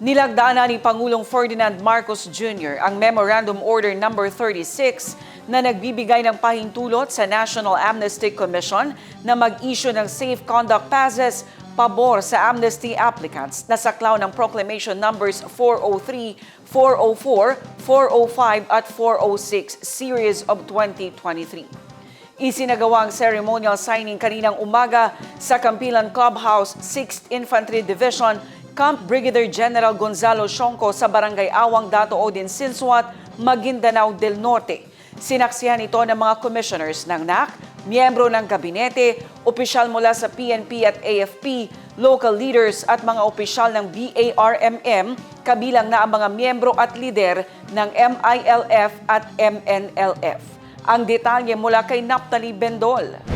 Nilagdaan na ni Pangulong Ferdinand Marcos Jr. ang Memorandum Order No. 36 na nagbibigay ng pahintulot sa National Amnesty Commission na mag-issue ng Safe Conduct Passes pabor sa amnesty applicants na saklaw ng Proclamation Numbers 403, 404, 405 at 406 Series of 2023. Isinagawa ang ceremonial signing kaninang umaga sa Campilan Clubhouse, 6th Infantry Division, Camp Brigadier General Gonzalo Shonco sa Barangay Awang, Dato Odin Silsuat, Maguindanao del Norte. Sinaksihan ito ng mga commissioners ng NAC, miyembro ng gabinete, opisyal mula sa PNP at AFP, local leaders at mga opisyal ng BARMM, kabilang na ang mga miyembro at lider ng MILF at MNLF. Ang detalye mula kay Naptali Bendol.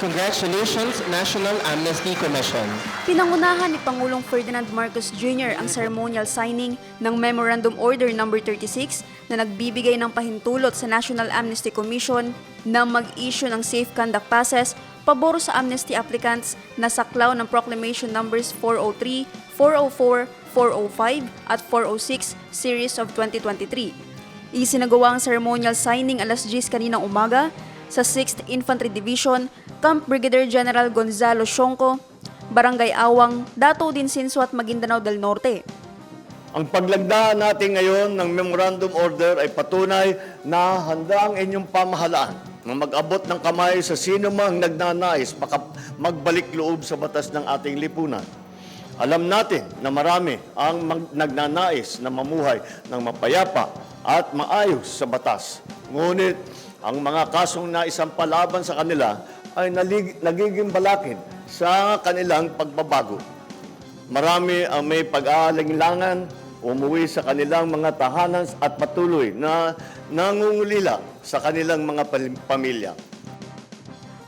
Congratulations, National Amnesty Commission. Pinangunahan ni Pangulong Ferdinand Marcos Jr. ang ceremonial signing ng Memorandum Order No. 36 na nagbibigay ng pahintulot sa National Amnesty Commission na mag-issue ng Safe Conduct Passes pabor sa amnesty applicants na saklaw ng Proclamation Numbers 403, 404, 405 at 406 Series of 2023. Isinagawa ang ceremonial signing alas 10 kaninang umaga sa 6th Infantry Division, Camp Brigadier General Gonzalo Shonco, Barangay Awang, Dato din Sinsuat, Maguindanao del Norte. Ang paglagda natin ngayon ng Memorandum Order ay patunay na handa ang inyong pamahalaan na mag-abot ng kamay sa sino mang nagnanais magbalik loob sa batas ng ating lipunan. Alam natin na marami ang nagnanais na mamuhay ng mapayapa at maayos sa batas. Ngunit ang mga kasong naisampalaban sa kanila ay nalig- nagiging balakid sa kanilang pagbabago. Marami ang may pag-aalinlangan, umuwi sa kanilang mga tahanan at patuloy na nangungulila sa kanilang mga pamilya.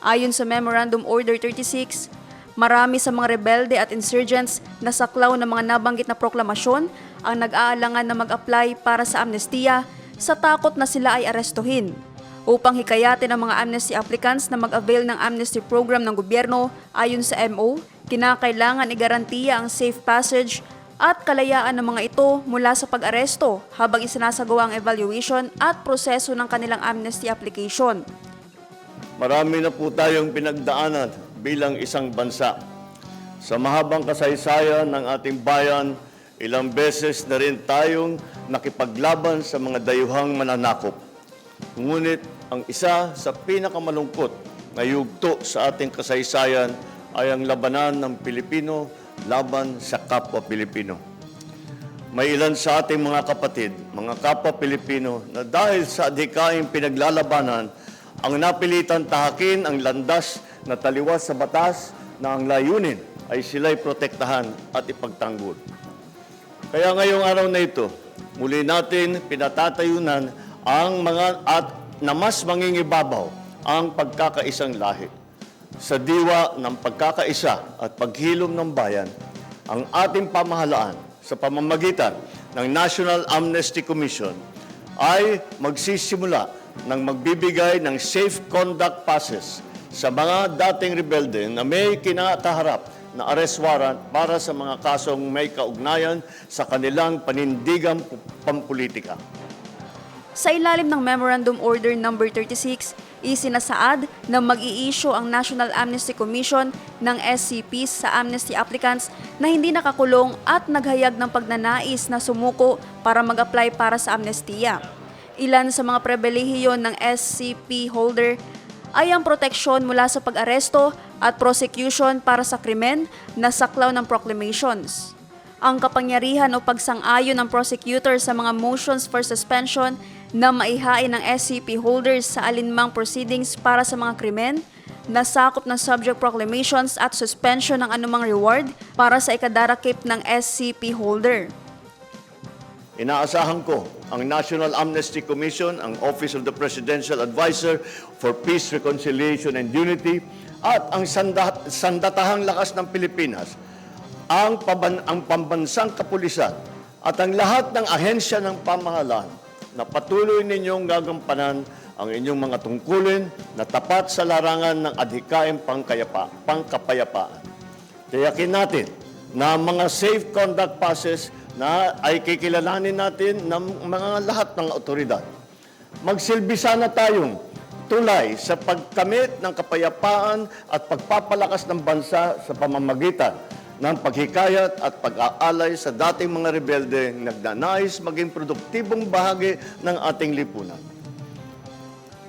Ayon sa Memorandum Order 36, marami sa mga rebelde at insurgents na saklaw ng mga nabanggit na proklamasyon ang nag-aalangan na mag-apply para sa amnestiya sa takot na sila ay arestuhin. Upang hikayatin ang mga amnesty applicants na mag-avail ng amnesty program ng gobyerno ayon sa MO, kinakailangan igarantiya ang safe passage at kalayaan ng mga ito mula sa pag-aresto habang isinasagawa ang evaluation at proseso ng kanilang amnesty application. Marami na po tayong pinagdaanan bilang isang bansa. Sa mahabang kasaysayan ng ating bayan, ilang beses na rin tayong nakipaglaban sa mga dayuhang mananakop. Ngunit ang isa sa pinakamalungkot na yugto sa ating kasaysayan ay ang labanan ng Pilipino laban sa kapwa Pilipino. May ilan sa ating mga kapatid, mga kapwa Pilipino, na dahil sa adhikaing pinaglalabanan, ang napilitan tahakin ang landas na taliwas sa batas na ang layunin ay sila'y protektahan at ipagtanggol. Kaya ngayong araw na ito, muli natin pinatatayunan ang mga at na mas mangingibabaw ang pagkakaisang lahi. Sa diwa ng pagkakaisa at paghilom ng bayan, ang ating pamahalaan sa pamamagitan ng National Amnesty Commission ay magsisimula ng magbibigay ng safe conduct passes sa mga dating rebelde na may kinakaharap na arrest warrant para sa mga kasong may kaugnayan sa kanilang panindigang pampolitika. Sa ilalim ng Memorandum Order No. 36, isinasaad na mag-i-issue ang National Amnesty Commission ng SCPs sa amnesty applicants na hindi nakakulong at naghayag ng pagnanais na sumuko para mag-apply para sa amnestiya. Ilan sa mga pribilehiyo ng SCP holder ay ang proteksyon mula sa pag-aresto at prosecution para sa krimen na saklaw ng proclamations ang kapangyarihan o pagsang-ayon ng prosecutor sa mga motions for suspension na maihain ng SCP holders sa alinmang proceedings para sa mga krimen, na sakop ng subject proclamations at suspension ng anumang reward para sa ikadarakip ng SCP holder. Inaasahan ko ang National Amnesty Commission, ang Office of the Presidential Advisor for Peace, Reconciliation and Unity, at ang sanda- sandatahang lakas ng Pilipinas, ang, paban- ang pambansang kapulisan, at ang lahat ng ahensya ng pamahalaan na patuloy ninyong gagampanan ang inyong mga tungkulin na tapat sa larangan ng adhikain pangkayapa, pangkapayapaan. Tiyakin natin na mga safe conduct passes na ay kikilalanin natin ng mga lahat ng otoridad. Magsilbi sana tayong tulay sa pagkamit ng kapayapaan at pagpapalakas ng bansa sa pamamagitan ng paghikayat at pag-aalay sa dating mga rebelde nagnanais maging produktibong bahagi ng ating lipunan.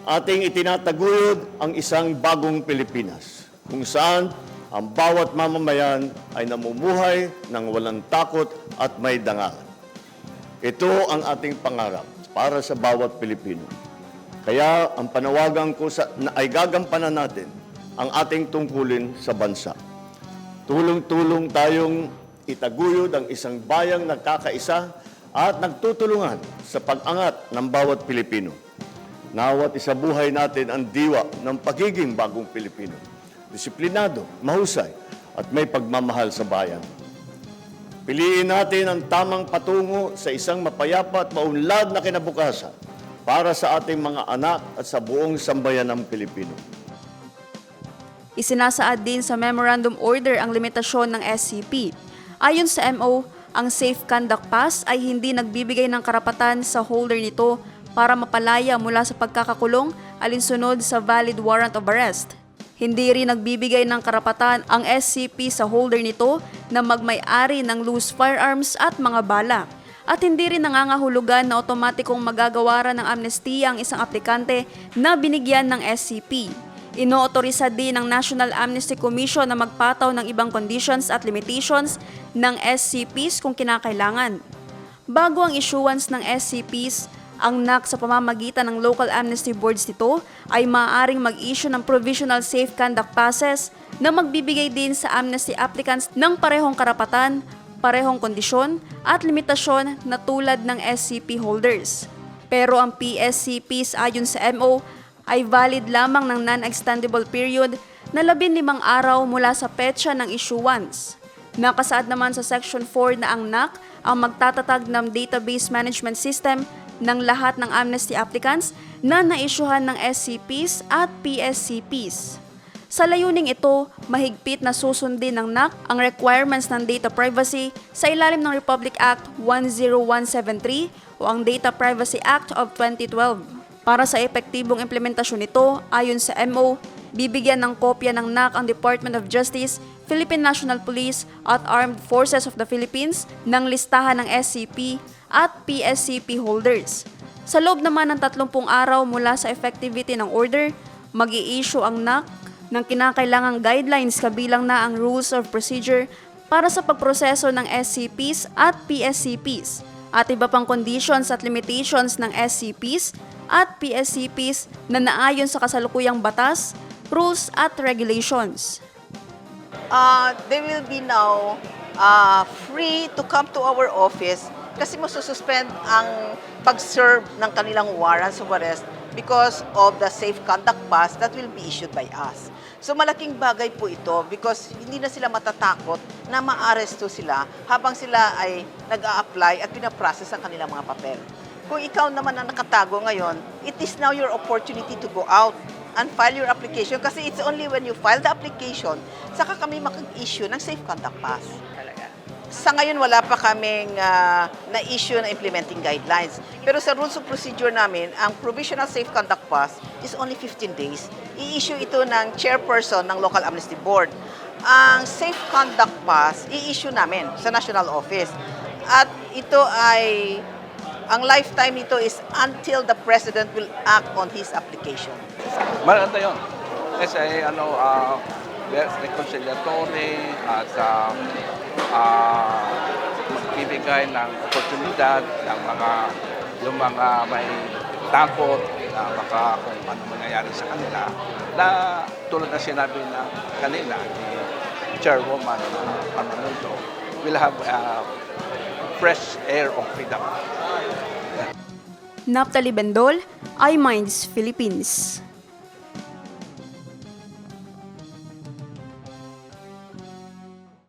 Ating itinataguyod ang isang bagong Pilipinas kung saan ang bawat mamamayan ay namumuhay ng walang takot at may dangal. Ito ang ating pangarap para sa bawat Pilipino. Kaya ang panawagan ko sa, na ay gagampanan natin ang ating tungkulin sa bansa. Tulong-tulong tayong itaguyod ang isang bayang nagkakaisa at nagtutulungan sa pag-angat ng bawat Pilipino. Nawat isabuhay natin ang diwa ng pagiging bagong Pilipino. Disiplinado, mahusay, at may pagmamahal sa bayan. Piliin natin ang tamang patungo sa isang mapayapa at maunlad na kinabukasan para sa ating mga anak at sa buong sambayan ng Pilipino. Isinasaad din sa Memorandum Order ang limitasyon ng SCP. Ayon sa MO, ang Safe Conduct Pass ay hindi nagbibigay ng karapatan sa holder nito para mapalaya mula sa pagkakakulong alinsunod sa valid warrant of arrest. Hindi rin nagbibigay ng karapatan ang SCP sa holder nito na magmay-ari ng loose firearms at mga bala. At hindi rin nangangahulugan na otomatikong magagawaran ng amnestiya ang isang aplikante na binigyan ng SCP. Inootorisa din ng National Amnesty Commission na magpataw ng ibang conditions at limitations ng SCPs kung kinakailangan. Bago ang issuance ng SCPs, ang NAC sa pamamagitan ng local amnesty boards nito ay maaaring mag-issue ng provisional safe conduct passes na magbibigay din sa amnesty applicants ng parehong karapatan, parehong kondisyon at limitasyon na tulad ng SCP holders. Pero ang PSCPs ayon sa MO ay valid lamang ng non-extendable period na 15 araw mula sa petsa ng issuance. Nakasaad naman sa Section 4 na ang NAC ang magtatatag ng database management system ng lahat ng amnesty applicants na naisyuhan ng SCPs at PSCPs. Sa layuning ito, mahigpit na susundin ng NAC ang requirements ng data privacy sa ilalim ng Republic Act 10173 o ang Data Privacy Act of 2012. Para sa epektibong implementasyon nito, ayon sa MO, bibigyan ng kopya ng NAC ang Department of Justice, Philippine National Police at Armed Forces of the Philippines ng listahan ng SCP at PSCP holders. Sa loob naman ng 30 araw mula sa effectivity ng order, mag issue ang NAC ng kinakailangang guidelines kabilang na ang rules of procedure para sa pagproseso ng SCPs at PSCPs at iba pang conditions at limitations ng SCPs at PSCPs na naayon sa kasalukuyang batas, rules at regulations. uh, they will be now uh, free to come to our office kasi suspend ang pag-serve ng kanilang warrants of arrest because of the safe conduct pass that will be issued by us. So malaking bagay po ito because hindi na sila matatakot na ma-aresto sila habang sila ay nag-a-apply at pinaprocess ang kanilang mga papel. Kung ikaw naman ang nakatago ngayon, it is now your opportunity to go out and file your application kasi it's only when you file the application saka kami mag-issue ng safe conduct pass. Sa ngayon, wala pa kaming ah, na-issue na implementing guidelines. Pero sa rules of procedure namin, ang provisional safe conduct pass is only 15 days. I-issue ito ng chairperson ng local amnesty board. Ang safe conduct pass, i-issue namin sa national office. At ito ay, ang lifetime nito is until the president will act on his application. Maganda yun. Kasi ano, uh, reconciliatory at uh, uh, magbibigay ng oportunidad ng mga yung mga may takot na baka kung ano mangyayari sa kanila na tulad na sinabi na kanina ni Chairwoman Armanudo will have uh, fresh air of freedom. Naptali Bendol, iMinds Philippines.